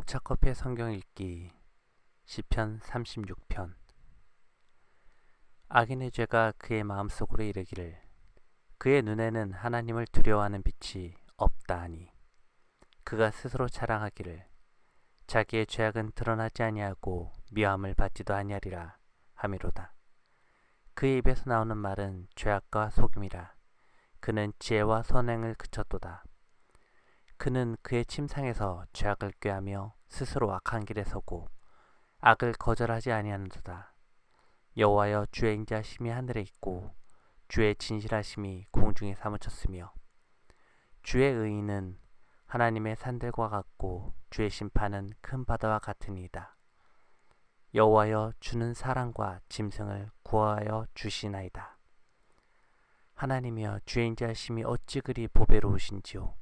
독차커피의 성경 읽기. 시편 36편. 악인의 죄가 그의 마음속으로 이르기를 그의 눈에는 하나님을 두려워하는 빛이 없다 하니 그가 스스로 자랑하기를 자기의 죄악은 드러나지 아니하고 미움을 받지도 아니하리라 하미로다. 그의 입에서 나오는 말은 죄악과 속임이라 그는 지혜와 선행을 그쳤도다 그는 그의 침상에서 죄악을 꾀하며 스스로 악한 길에 서고 악을 거절하지 아니하는도다. 여호와여 주의 인자심이 하늘에 있고 주의 진실하심이 공중에 사무쳤으며 주의 의인은 하나님의 산들과 같고 주의 심판은 큰 바다와 같으니이다. 여호와여 주는 사랑과 짐승을 구하여 주시나이다. 하나님이여 주의 인자심이 어찌 그리 보배로우신지요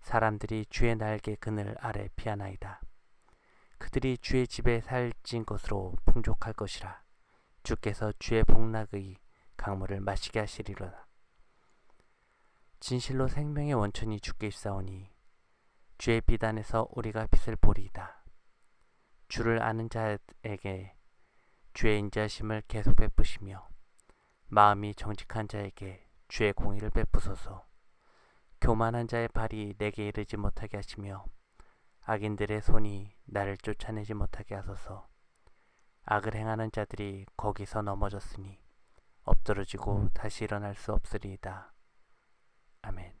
사람들이 주의 날개 그늘 아래 피하나이다. 그들이 주의 집에 살찐 것으로 풍족할 것이라. 주께서 주의 복락의 강물을 마시게 하시리로다. 진실로 생명의 원천이 주께 있사오니 주의 비단에서 우리가 빛을 보리이다. 주를 아는 자에게 주의 인자심을 계속 베푸시며 마음이 정직한 자에게 주의 공의를 베푸소서. 교만한 자의 발이 내게 이르지 못하게 하시며 악인들의 손이 나를 쫓아내지 못하게 하소서. 악을 행하는 자들이 거기서 넘어졌으니 엎드러지고 다시 일어날 수 없으리이다. 아멘.